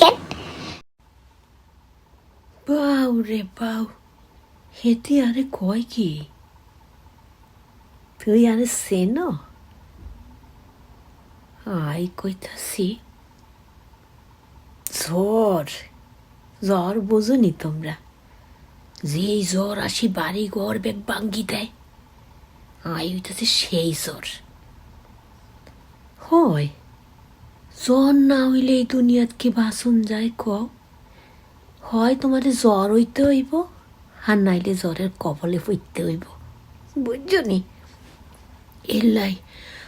কেন? বাউ রে বাউ, হেতি আরে কয় কি? তুই আরে সেন? আই কইতাছি, জ্বর জ্বর বোঝনি তোমরা? যেই জ্বর আসি বাড়ি ঘর বেগ বাঙ্গি দেয়, আই হইতাছে সেই জ্বর। হয়। জ্বর না হইলে এই দুনিয়াত কি বাসন যায় ক? হয় তোমাদের জ্বর হইতে হইব, আর নাইলে জ্বরের কবলে পড়তে হইব। বুঝছ নি? এলাই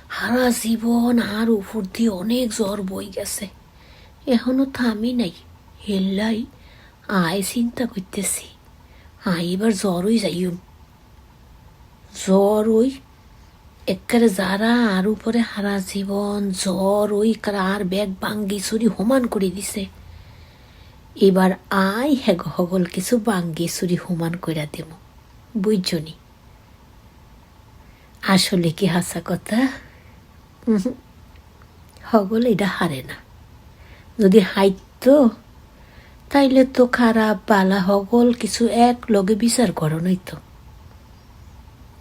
হারা জীবন আর উপর দিয়ে অনেক জ্বর বই গেছে। এখনও থামি নাই। এলাই আয় চিন্তা করতেছি। আয়, এবার জ্বরই যাইম জ্বর ওই একেবারে যারা আর উপরে হারা জীবন, জ্বর, ওই আর ব্যাগ বাঙ্গি চুরি হোমান করে দিছে। এবার আই হেগ হগল কিছু বাঙ্গি চুরি হোমান কইরা দেব বুঝছনি আসলে কি হাসা কথা? হগল এটা হারে না। যদি হাইতো তাইলে তো খারাপ বালা হগল কিছু এক লগে বিচার করো নই তো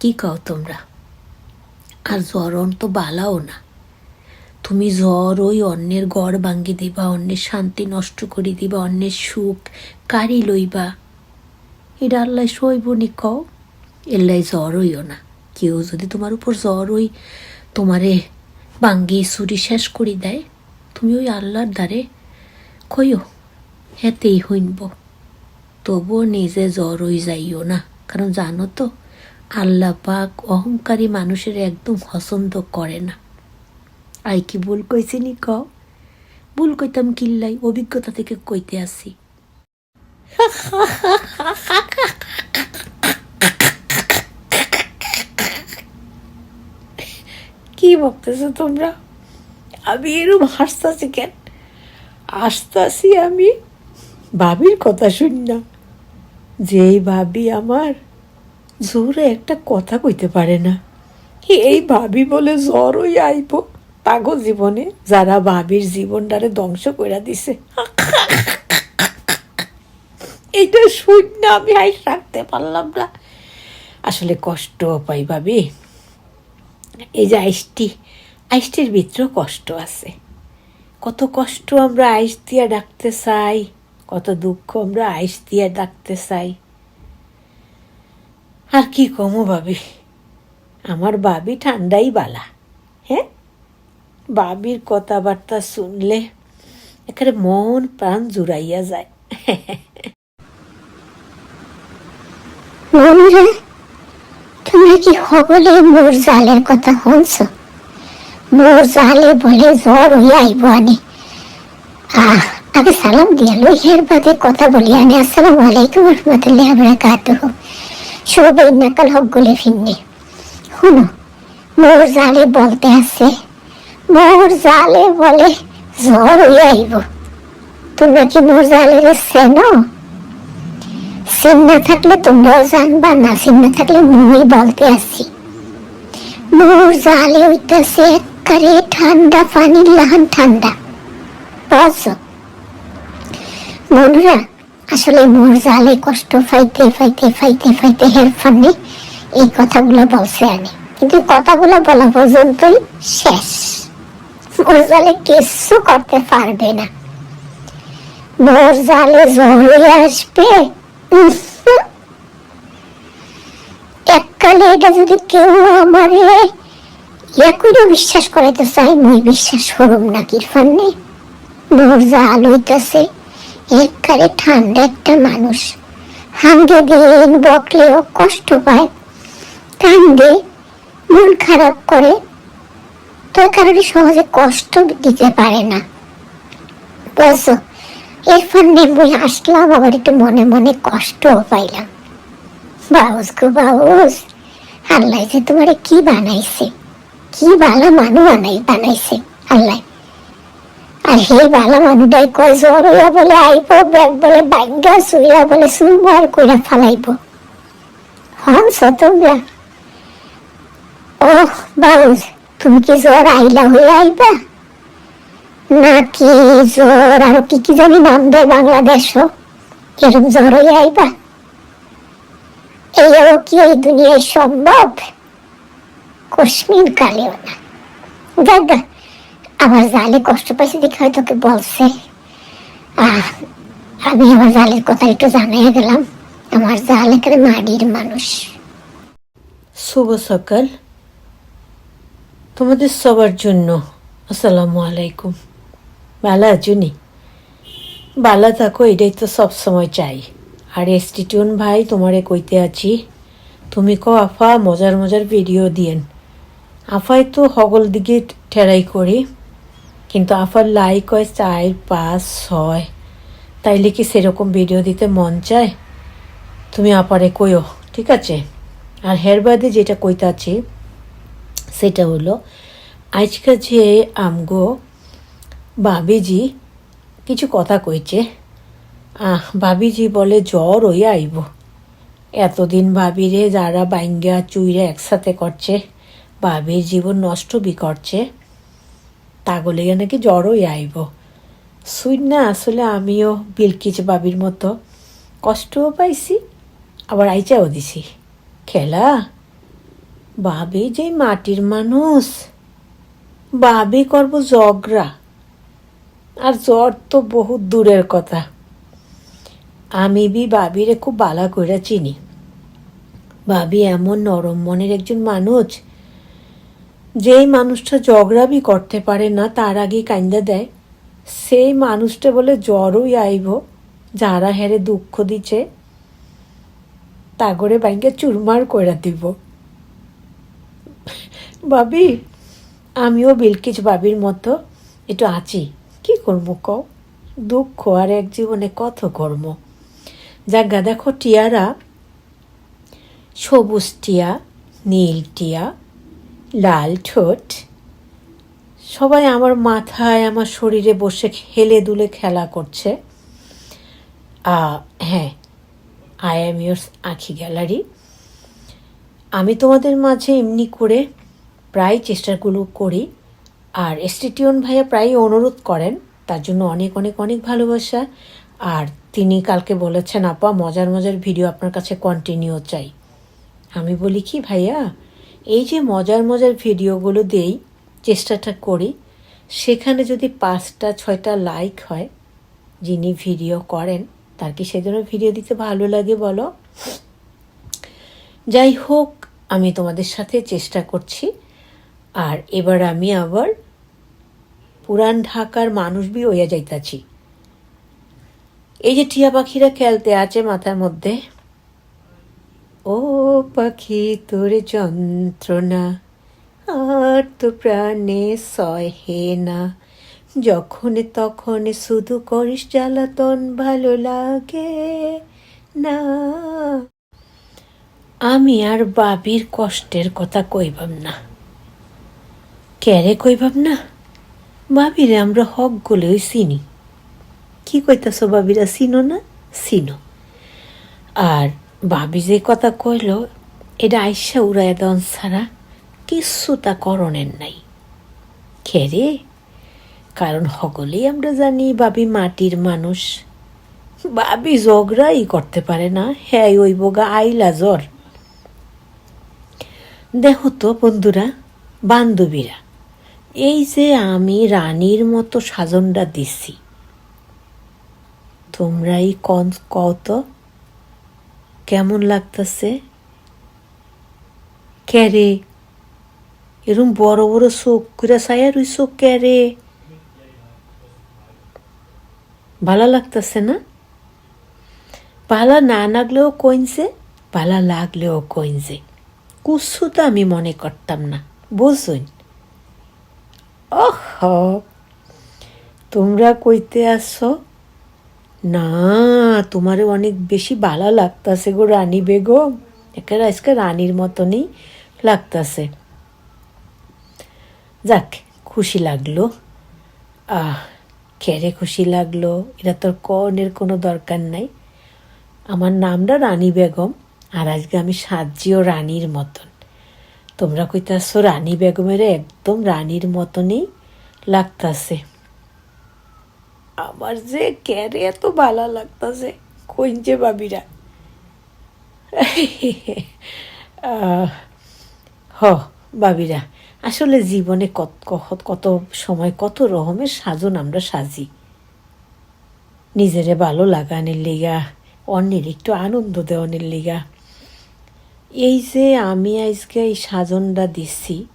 কি কও তোমরা? আর জ্বরন তো বালাও না। তুমি জ্বর ওই অন্যের গড় ভাঙ্গি দিবা অন্যের শান্তি নষ্ট করে দিবা অন্যের সুখ কারি লইবা। এটা আল্লাহ সইবনি কও, এল্লাই জ্বর হইও না। কেউ যদি তোমার উপর জ্বর ওই তোমারে বাঙ্গি চুরি শেষ করি দেয়, তুমি ওই আল্লাহর দ্বারে কইও হেতেই হইনব। তবুও নিজে জ্বর হয়ে যাইও না। কারণ জানো তো আল্লাহ পাক অহংকারী মানুষের একদম পছন্দ করে না। আই কি ভুল কইছি নি ক? ভুল কইতাম কিল্লাই, অভিজ্ঞতা থেকে কইতে আসি। কি ভাবতেছো তোমরা? আমি এরম হাসতাছি কেন? হাসতাছি আমি ভাবির কথা শুন না। যেই ভাবি আমার জোরে একটা কথা কইতে পারে না। এই ভাবি বলে জ্বরই আইব? তাগো জীবনে যারা ভাবির জীবনটারে ধ্বংস করে দিছে। এইটা শুন না আমি আই রাখতে পারলাম না। আসলে কষ্ট পাই ভাবি। এই যে আইসটি, আইসটির ভিতরেও কষ্ট আছে। কত কষ্ট আমরা আইস দিয়া ডাকতে চাই, কত দুঃখ আমরা আইস দিয়া ডাকতে চাই। আর কি কমো ভাবি? আমার বাবি ঠান্ডাই বালা হ্যাঁ? বাবির কথাবার্তা শুনলে এখানে মন প্রাণ জুড়াইয়া যায়। বন্ধুরা কি মোর জালের কথা শুনছ? মোর জালে বলে জ্বর হয়ে আইব আহ, আগে সালাম দিয়া লই বাদে কথা বলি আনি। আসসালামু আলাইকুম রহমতুল্লাহ বারাকাতুহু। শুভ নাকাল হক গুলে ফিন্নি শুনো মোর জালে বলতে আছে, মোর জালে বলে জ্বর হয়ে আইব। তোমরা কি মোর জালের চেনো সিম না থাকলে তোমরাও জানবা না সিম না থাকলে মুই বলতে আসি মোর জালে হইতাছে একবারে ঠান্ডা পানি লাহান ঠান্ডা। বুঝছ বন্ধুরা আসলে মোর জালে কষ্ট পাইতে পাইতে পাইতে পাইতে হের ফান্নে এই কথাগুলো বলছে আমি কিন্তু কথাগুলো বলা পর্যন্তই শেষ। মোর জালে কিচ্ছু করতে পারবে না। মোর জালে আসবে। এককালে এটা যদি কেউ আমারে করে বিশ্বাস করাইতে চাই মুই বিশ্বাস করুম না কিরফান্নে মোর জাল এককালে ঠান্ডা একটা মানুষ। হাঙ্গে দিন বকলেও কষ্ট পায়। কান্দে মন খারাপ করে। তো কারণে সহজে কষ্ট দিতে পারে না। বুঝছ এর ফান্ডে বই আসলাম, আবার একটু মনে মনে কষ্টও পাইলাম। বাউস গো বাউস, আল্লাহ যে তোমারে কি বানাইছে? কি বালা মানু বানাই বানাইছে, আল্লাহ। আর হে বালা মানুটাই কয় হইয়া বলে আইব ব্যাগ বলে বাইঙ্গা সুইয়া বলে সুমার কইরা ফালাইব। হংস তোমরা ও বাউস তুমি কি জ্বর আইলা হয়ে আইবা নাকি জ্বর আর কি কি জানি নাম দেয় বাংলাদেশও এরকম জ্বর হয়ে আইবা এইও কি এই দুনিয়ায় সম্ভব কশ্মীর কালেও না গা, আমার জালে কষ্ট পাইছে দেখে হয়তো তোকে বলছে। আমি আমার জালের কথা একটু জানাই গেলাম আমার জাল এখানে মাটির মানুষ। শুভ সকাল। তোমাদের সবার জন্য আসসালামু আলাইকুম। ভালো আছো নি? ভালো থাকো, এটাই তো সব সময় চাই। আর এসটিটিউন ভাই, তোমারে কইতে আছি, তুমি কো আফা, মজার মজার ভিডিও দিয়েন। আফায় তো হগল দিকে ঠেরাই করি। কিন্তু আফার লাইক হয়, চার, পাঁচ, ছয়। তাইলে কি সেরকম ভিডিও দিতে মন চায়? তুমি আপারে কইও, ঠিক আছে? আর হের বাদে যেটা কইতাছি, সেটা হলো, আজকে যে আমগো বাবিজি কিছু কথা কইছে, আহ, বাবিজি বলে জ্বর হয়ে আইব। এতদিন ভাবিরে যারা বাইঙ্গা চুইরা একসাথে করছে, বাবির জীবন নষ্ট বি করছে। তাগলে নাকি জ্বর হয়ে আইব। সুই না আসলে আমিও বিলকিচ বাবির মতো কষ্টও পাইছি, আবার আইচাও দিছি। খেলা? বাবে যে মাটির মানুষ, বাবে করব জগরা আর জ্বর তো বহুত দূরের কথা। আমি বি বাবিরে খুব বালা কইরা চিনি। ভাবি এমন নরম মনের একজন মানুষ যেই মানুষটা ঝগড়াবি করতে পারে না, তার আগে কান্দা দেয়। সেই মানুষটা বলে জ্বরই আইব, যারা হেরে দুঃখ দিচ্ছে তাগরে ব্যাংকে চুরমার করে দিব। ভাবি, আমিও বিলকিচ বাবির মতো একটু আছি। কি করব কও? দুঃখ আর এক জীবনে কত কর্ম? যাগা দেখো টিয়ারা, সবুজ টিয়া, নীল টিয়া লাল ঠোঁট। সবাই আমার মাথায়, আমার শরীরে বসে হেলে দুলে খেলা করছে। হ্যাঁ I am yours Ankhi gallery. আমি তোমাদের মাঝে এমনি করে প্রায় চেষ্টাগুলো করি। আর এসটিটিউন ভাইয়া প্রায় অনুরোধ করেন, তার জন্য অনেক অনেক অনেক ভালোবাসা। আর তিনি কালকে বলেছেন, আপা, মজার মজার ভিডিও আপনার কাছে কন্টিনিউ চাই। আমি বলি, কি ভাইয়া? এই যে মজার মজার ভিডিওগুলো দেই, চেষ্টাটা করি, সেখানে যদি পাঁচটা, ছয়টা লাইক হয়, যিনি ভিডিও করেন, তার কি সেজন্য ভিডিও দিতে ভালো লাগে বলো? যাই হোক, আমি তোমাদের সাথে চেষ্টা করছি। আর এবার আমি আবার পুরান ঢাকার মানুষ বি হইয়া যাইতাছি। এই যে টিয়া পাখিরা খেলতে আছে মাথার মধ্যে। ও পাখি তোর যন্ত্রণা, আর তো প্রাণে সহে না। যখন তখন শুধু করিস জ্বালাতন ভালো লাগে না। আমি আর বাবির কষ্টের কথা কইবাম না। ক্যারে কইবাম না? বাবিরে আমরা হক গুলোই চিনি। কি কইতাছ বাবিরা, চিনো না? চিনো। আর ভাবি যে কথা কইল, এটা আইসা উড়ায় দন ছাড়া কিচ্ছু তা করণের নাই। খেরে কারণ সকলেই আমরা জানি বাবি মাটির মানুষ। বাবি ঝগড়াই করতে পারে না হ্যাঁ ওই বোগা আইলা জ্বর। দেখো তো বন্ধুরা, বান্ধবীরা, এই যে আমি রানীর মতো সাজনটা দিছি, তোমরাই কন কত কেমন লাগতেছে? ক্যারে এরম বড় বড় চোখ করে সায়া রইছ ক্যারে ভালো লাগতেছে না? ভালো না লাগলেও কইনছে, ভালো লাগলেও কইনছে। কুসু তো আমি মনে করতাম না বুঝুন ওহ! তোমরা কইতে আসছো না, তোমারে অনেক বেশি ভালো লাগতাছে গো রানী বেগম। একের আজকে রানীর মতনই লাগতাছে। যাক, খুশি লাগল। আহ, খেরে খুশি লাগল। এটা তোর কনের কোনো দরকার নাই। আমার নামটা রানী বেগম, আর আজকে আমি সাজিও রানীর মতন। তোমরা কইতাছো রানী বেগমের একদম রানীর মতনই লাগতাছে। আমার যে ক্যারে এত ভালো লাগতেছে? কইঞ্চে বাবিরা? হ, বাবিরা, আসলে জীবনে কত, কত- কত সময়, কত রকমের সাজন আমরা সাজি। নিজেরে ভালো লাগানোর লিগা, অন্যের একটু আনন্দ দেওয়ানোর লিগা। এই যে আমি আজকে এই সাজনটা দিচ্ছি,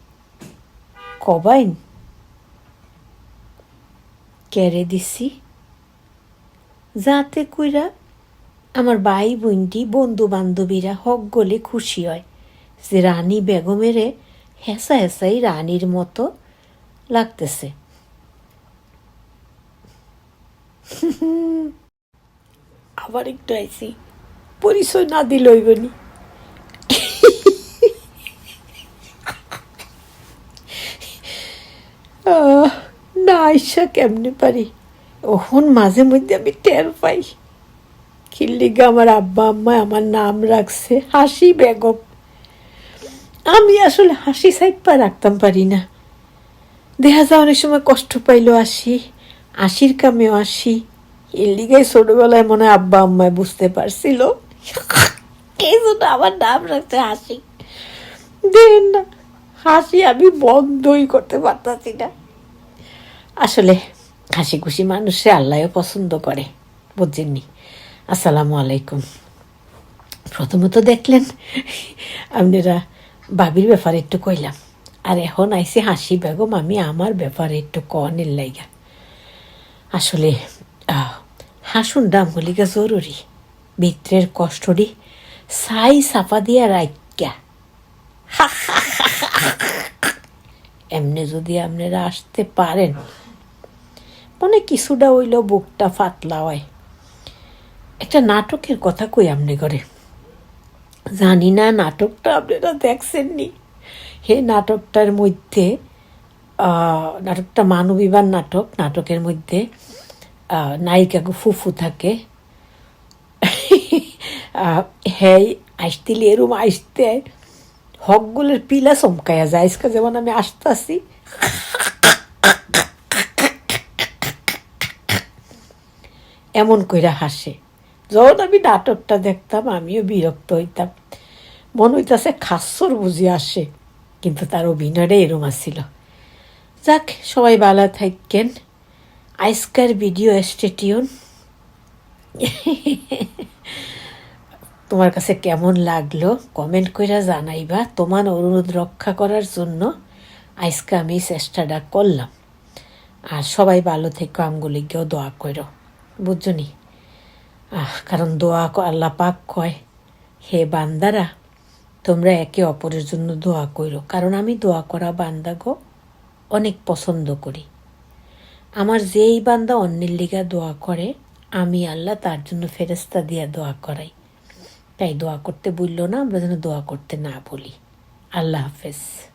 কবাইন কেড়ে দিছি। যাতে কইরা আমার ভাই বোনটি বন্ধু বান্ধবীরা হক গলে খুশি হয়, যে রানী বেগমেরে হেসা হেসাই রানীর মতো লাগতেছে। আবার একটু আইসি পরিচয় না দিল হইবনি আহ, না আইসা কেমনে পারি? ওখন মাঝে মধ্যে আমি টের পাই। খিল্লিগা আমার আব্বা, আম্মা আমার নাম রাখছে, হাসি বেগম। আমি আসলে হাসি সাইড পা রাখতাম পারি না। দেখা যায় অনেক সময় কষ্ট পাইলো আসি আশির কামেও আসি। এর লিগাই ছোটবেলায় মনে হয় আব্বা আম্মায় বুঝতে পারছিল। এই জন্য আমার নাম রাখছে হাসি। দেন না, হাসি আমি বন্ধই করতে পারতাছি না। আসলে হাসি খুশি মানুষে আল্লাহও পছন্দ করে বুঝছেননি আসসালামু আলাইকুম প্রথমত দেখলেন আপনারা বাবির ব্যাপারে একটু কইলাম আর এখন আইসি হাসি বেগম আমি আমার ব্যাপারে একটু কনের লাইগা আসলে হাসুন দাম হলিগা জরুরি ভিতরের কষ্টটি সাই সাফা দিয়া রাইকা এমনি যদি আপনারা আসতে পারেন মনে কিছুটা হইল বুকটা ফাতলা হয়। একটা নাটকের কথা কই আপনি করে জানি না নাটকটা আপনারা দেখছেননি। হে নাটকটার মধ্যে নাটকটা মানবীবার নাটক নাটকের মধ্যে আহ, নায়িকাকে ফুফু থাকে। হ্যাঁ আসতিলি এরম আসতে হকগুলোর পিলা চমকাইয়া যায়। আজকে যেমন আমি আসতেছি। এমন কইরা হাসে। যখন আমি নাটকটা দেখতাম, আমিও বিরক্ত হইতাম। মনে হইতাছে খাসর বুঝি আসে, কিন্তু তার অভিনয়টা এরম আসছিল যাক, সবাই ভালো থাকেন আইসকার ভিডিও স্টেটিউন তোমার কাছে কেমন লাগল কমেন্ট কইরা জানাইবা। তোমার অনুরোধ রক্ষা করার জন্য আজকে আমি চেষ্টাটা করলাম। আর সবাই ভালো থেকে, আমগুলিকেও দোয়া করো। বুঝছনি আহ, কারণ দোয়া আল্লাহ পাক কয়, হে বান্দারা, তোমরা একে অপরের জন্য দোয়া করো কারণ আমি দোয়া করা বান্দাগো অনেক পছন্দ করি। আমার যেই বান্দা অন্যের লিগা দোয়া করে, আমি আল্লাহ তার জন্য ফেরেস্তা দিয়া দোয়া করাই। তাই দোয়া করতে বলল না, আমরা যেন দোয়া করতে না বলি। আল্লাহ হাফেজ।